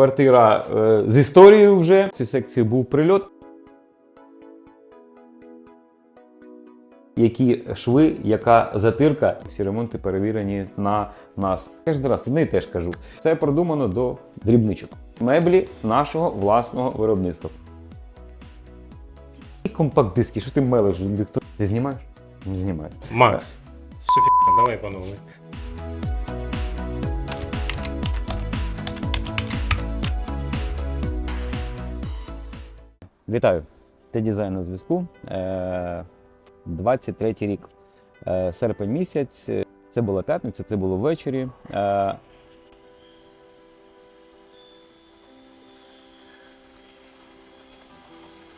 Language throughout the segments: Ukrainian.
Квартира е, з історією вже. В цій секції був прильот. Які шви, яка затирка, всі ремонти перевірені на нас. Кожен раз одне і теж кажу. Це продумано до дрібничок. Меблі нашого власного виробництва. І компакт-диски, що ти мелиш? Ти знімаєш? Не. Макс, все фігня, давай по Вітаю! Це дизайн на зв'язку. Е, 23 рік. Е, Серпень місяць. Це була п'ятниця, це було ввечері. Е,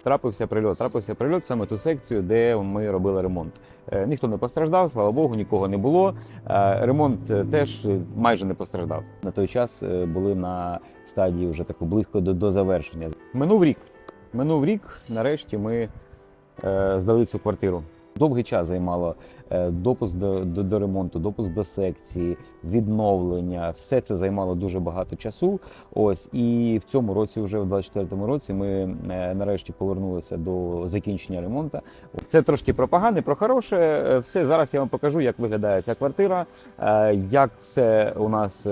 Трапився прильот. Трапився прильот саме ту секцію, де ми робили ремонт. Е, Ніхто не постраждав, слава Богу, нікого не було. Е, Ремонт е, теж е, майже не постраждав. На той час е, були на стадії вже таку близько до, до завершення. Минув рік. Минув рік, нарешті ми е, здали цю квартиру. Довгий час займало е, допуск до, до, до ремонту, допуск до секції, відновлення. Все це займало дуже багато часу. Ось і в цьому році, вже в 24-му році, ми е, нарешті повернулися до закінчення ремонту. Це трошки про погане, про хороше. Е, Все зараз я вам покажу, як виглядає ця квартира, як все у нас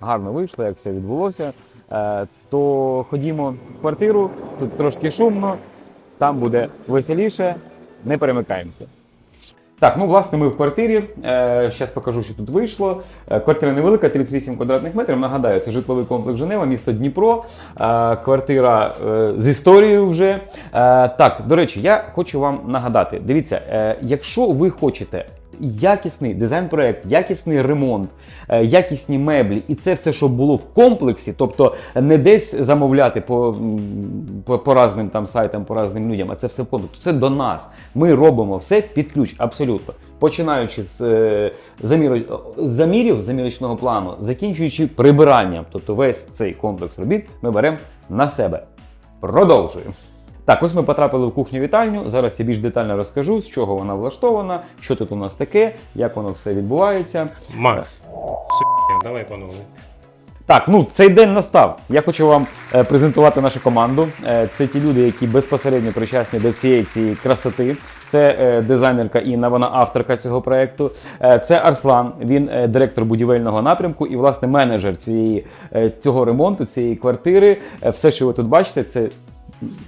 гарно вийшло, як все відбулося. То ходімо в квартиру, тут трошки шумно, там буде веселіше. Не перемикаємося. Так, ну власне, ми в квартирі. Зараз покажу, що тут вийшло. Е, Квартира невелика, 38 квадратних метрів. Нагадаю, це житловий комплекс Женева, місто Дніпро. Е, Квартира е, з історією вже. Е, Так, до речі, я хочу вам нагадати: дивіться, е, якщо ви хочете. Якісний дизайн-проект, якісний ремонт, е, якісні меблі, і це все, щоб було в комплексі, тобто не десь замовляти по, по, по разним там сайтам, по разним людям, а це все в комплексі. Це до нас. Ми робимо все під ключ, абсолютно. Починаючи з, е, заміру, замірів замірочного плану, закінчуючи прибиранням, тобто весь цей комплекс робіт ми беремо на себе. Продовжуємо. Так, ось ми потрапили в кухню вітальню. Зараз я більш детально розкажу, з чого вона влаштована, що тут у нас таке, як воно все відбувається. Макс, давай по новой. Так, ну цей день настав. Я хочу вам е, презентувати нашу команду. Е, це ті люди, які безпосередньо причасні до цієї цієї красоти. Це е, дизайнерка Інна, вона авторка цього проекту. Е, це Арслан, він е, директор будівельного напрямку і, власне, менеджер цієї, е, цього ремонту, цієї квартири. Е, все, що ви тут бачите, це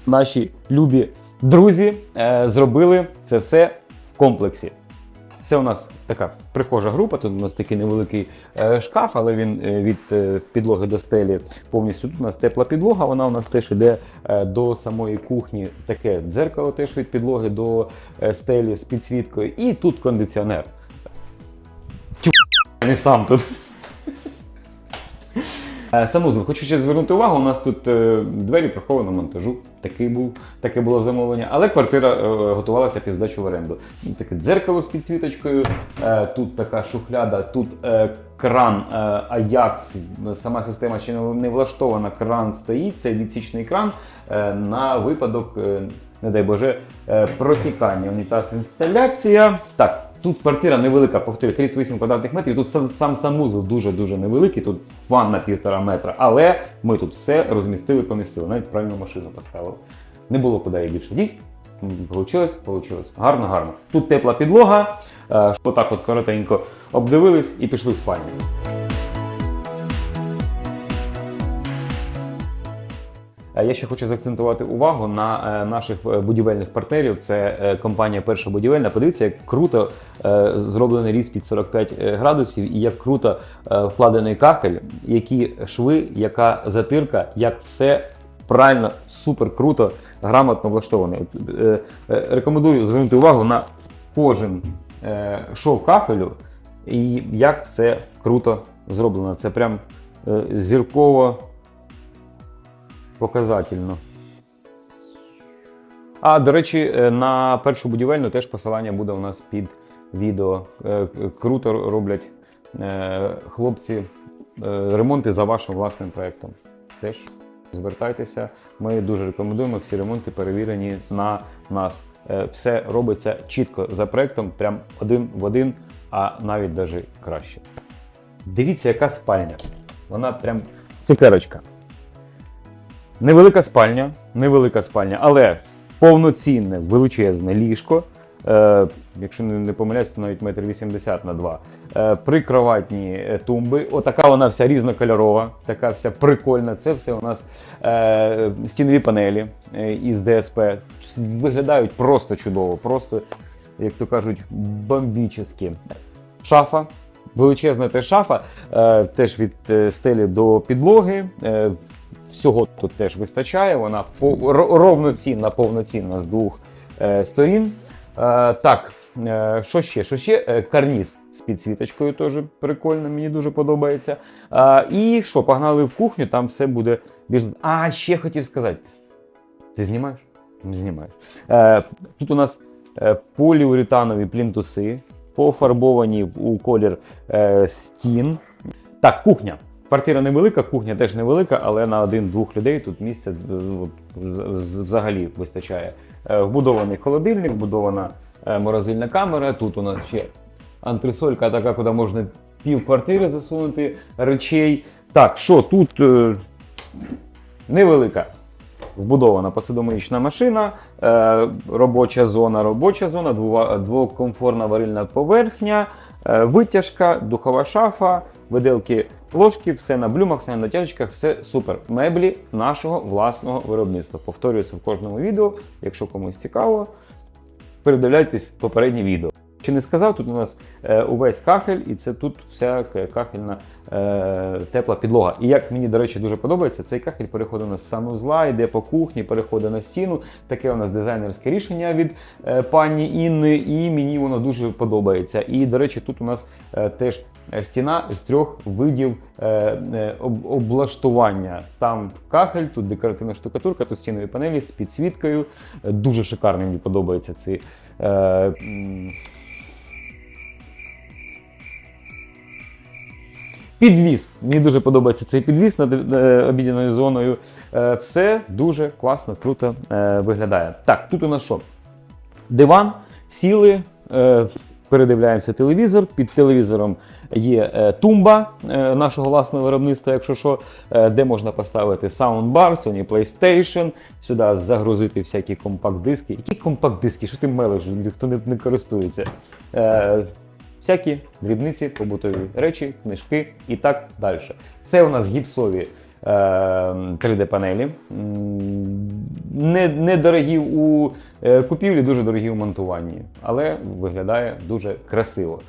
наші любі друзі е, зробили це все в комплексі. Це у нас така прихожа група. Тут у нас такий невеликий е, шкаф, але він е, від підлоги до стелі повністю. Тут у нас тепла підлога, вона у нас теж йде до самої кухні. Таке дзеркало теж від підлоги до стелі з підсвіткою. І тут кондиціонер. Тю, не сам тут. Е, Санузел, хочу ще звернути увагу. У нас тут е, двері прихованого монтажу. Такий був, таке було замовлення. Але квартира е, готувалася під здачу в оренду. Таке дзеркало з підсвіточкою, тут така шухляда, тут кран Ajax. Сама система ще не, влаштована. Кран стоїть. Це відсічний кран на випадок, не дай Боже, протікання. Унітаз інсталяція. Так. Тут квартира невелика, повторюю, 38 квадратних метрів. Тут сам, санузел дуже-дуже невеликий, тут ванна півтора метра. Але ми тут все розмістили, помістили. Навіть правильну машину поставили. Не було куди її більше діть. Получилось, получилось. Гарно, гарно. Тут тепла підлога. Е, Отак от коротенько обдивились і пішли в спальню. Я ще хочу заакцентувати увагу на е, наших е, будівельних партнерів. Це е, компанія Перша будівельна. Подивіться, як круто е, зроблений різ під 45 градусів, і як круто е, вкладений кахель, які шви, яка затирка, як все правильно, супер круто, грамотно влаштовано. От, е, е, Рекомендую звернути увагу на кожен е, шов кафелю і як все круто зроблено. Це прям е, зірково показательно. А, до речі, е, на першу будівельну теж посилання буде у нас під відео. Е, Круто роблять е, хлопці е, ремонти за вашим власним проєктом. Теж звертайтеся. Ми дуже рекомендуємо всі ремонти перевірені на нас. Е, Все робиться чітко за проєктом, прям один в один, а навіть даже краще. Дивіться, яка спальня. Вона прям цукерочка. Невелика спальня, невелика спальня, але повноцінне величезне ліжко. Е, якщо не, помиляюсь, то навіть метр вісімдесят на 2. Е, прикроватні е, тумби. Отака вона вся різнокольорова, така вся прикольна. Це все у нас е, стінові панелі е, із ДСП. Виглядають просто чудово, просто, як то кажуть, бомбічні. Шафа. Величезна теж шафа, е, теж від е, стелі до підлоги. Е, всього тут теж вистачає. Вона ровноцінна, повноцінна з двох е, сторін. Е, так, е, що ще? Що ще? Е, карніз з підсвіточкою теж прикольно, мені дуже подобається. Е, і що, погнали в кухню, там все буде більш. А, ще хотів сказати. Ти знімаєш? Знімаєш. Е, тут у нас е, поліуретанові плінтуси, пофарбовані у колір е, стін. Так, кухня. Квартира невелика, кухня теж невелика, але на один-двох людей тут місця е, взагалі вистачає. Е, Вбудований холодильник, вбудована е, морозильна камера. Тут у нас ще антресолька, така, куди можна пів квартири засунути речей. Так, що тут невелика. Вбудована посудомиїчна машина, робоча зона, робоча зона, двокомфорна варильна поверхня, витяжка, духова шафа, виделки ложки, все на блюмах, все на натяжечках, все супер. Меблі нашого власного виробництва. Повторюється в кожному відео. Якщо комусь цікаво, передивляйтесь попереднє відео. Чи не сказав, тут у нас е, увесь кахель, і це тут вся кахельна е, тепла підлога. І як мені, до речі, дуже подобається, цей кахель переходить у нас з санузла, йде по кухні, переходить на стіну. Таке у нас дизайнерське рішення від е, пані Інни, і мені воно дуже подобається. І, до речі, тут у нас е, теж стіна з трьох видів е, е, об- облаштування. Там кахель, тут декоративна штукатурка, тут стінові панелі з підсвіткою. Е, Дуже шикарно мені подобається цей. Е, Підвіз. Мені дуже подобається цей підвіз над е, обідяною зоною. Е, все дуже класно, круто е, виглядає. Так, тут у нас що? Диван, сіли, е, передивляємося телевізор. Під телевізором є е, тумба е, нашого власного виробництва, якщо що, е, де можна поставити саундбар, Sony PlayStation, сюди загрузити всякі компакт-диски. Які компакт-диски? Що ти мелиш? Ніхто не, не користується. Е, всякі дрібниці, побутові речі, книжки і так далі. Це у нас гіпсові е, 3D-панелі. Не, недорогі у е, купівлі, дуже дорогі у монтуванні, але виглядає дуже красиво.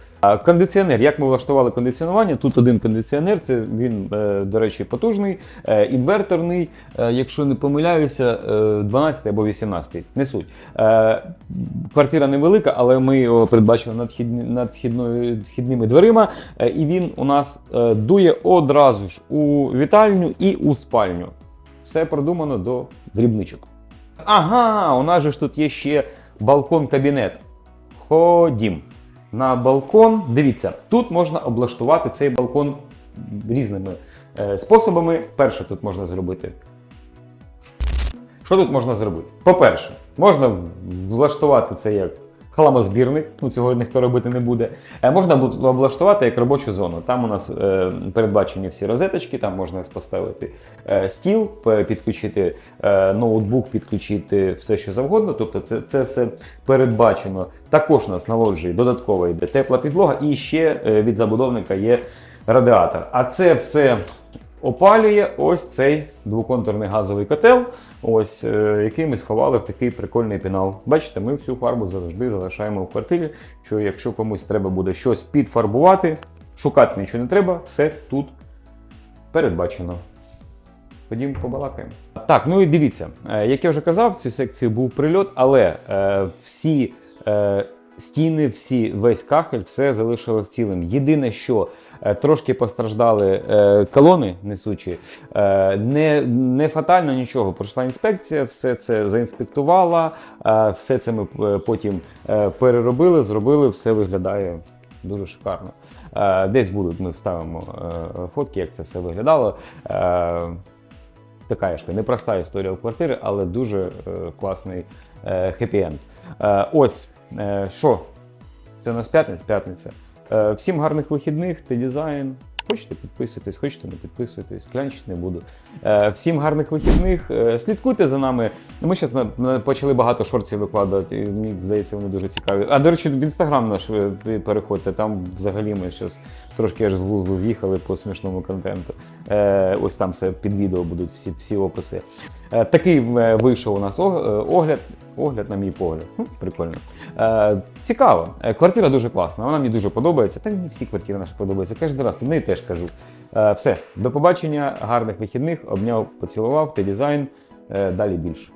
Кондиціонер, як ми влаштували кондиціонування? Тут один кондиціонер, це він, е, до речі, потужний, е, інверторний, е, якщо не помиляюся, е, 12 або 18, не суть. Квартира невелика, але ми його передбачили над, вхідні- над вхідною, вхідними дверима, і він у нас дує одразу ж у вітальню і у спальню. Все продумано до дрібничок. Ага, у нас же ж тут є ще балкон-кабінет. Ходім. На балкон. Дивіться, тут можна облаштувати цей балкон різними е, способами. Перше, тут можна зробити. Що тут можна зробити? По-перше, можна влаштувати це як хламозбірник, ну цього ніхто робити не буде. Е, Можна облаштувати як робочу зону. Там у нас е, передбачені всі розеточки, там можна поставити е, стіл, підключити ноутбук, підключити все, що завгодно. Тобто це, це все передбачено. Також нас на лоджії додатково йде тепла підлога, і ще від забудовника є радіатор. А це все опалює ось цей двоконтурний газовий котел, ось е, який ми сховали в такий прикольний пінал. Бачите, ми всю фарбу завжди залишаємо в квартирі. Що якщо комусь треба буде щось підфарбувати, шукати нічого не треба, все тут передбачено. Ходім побалакаємо. Так, ну і дивіться, е, як я вже казав, в цю секцію був прильот, але е, всі е, стіни, всі, весь кахель, все залишилось цілим. Єдине, що трошки постраждали е, колони несучі, е, не, не фатально нічого. Пройшла інспекція, все це заінспектувала, е, все це ми е, потім е, переробили, зробили, все виглядає дуже шикарно. Е, Десь будуть, ми вставимо е, фотки, як це все виглядало. Е, Така ж непроста історія в квартирі, але дуже е, класний е, хеппі-енд. Е, ось е, що? Це у нас п'ятниця? П'ятниця. Е, всім гарних вихідних, ти дизайн. Хочете підписуйтесь, хочете не підписуйтесь, клянчити не буду. Е, всім гарних вихідних. Е, слідкуйте за нами. Ми зараз почали багато шортів викладати. і Мені здається, вони дуже цікаві. А до речі, в інстаграм наш переходьте. Там взагалі ми зараз трошки аж з глузду з'їхали по смішному контенту. Е, ось там все під відео будуть всі, всі описи. Е, такий е, вийшов у нас е, огляд. Огляд, на мій погляд. Хм, прикольно. Е, цікаво. Е, квартира дуже класна. Вона мені дуже подобається. Та мені всі квартири наші подобаються. Кожен раз. В теж кажу. Е, все, до побачення, гарних вихідних. Обняв, поцілував, ти дизайн. Е, далі більше.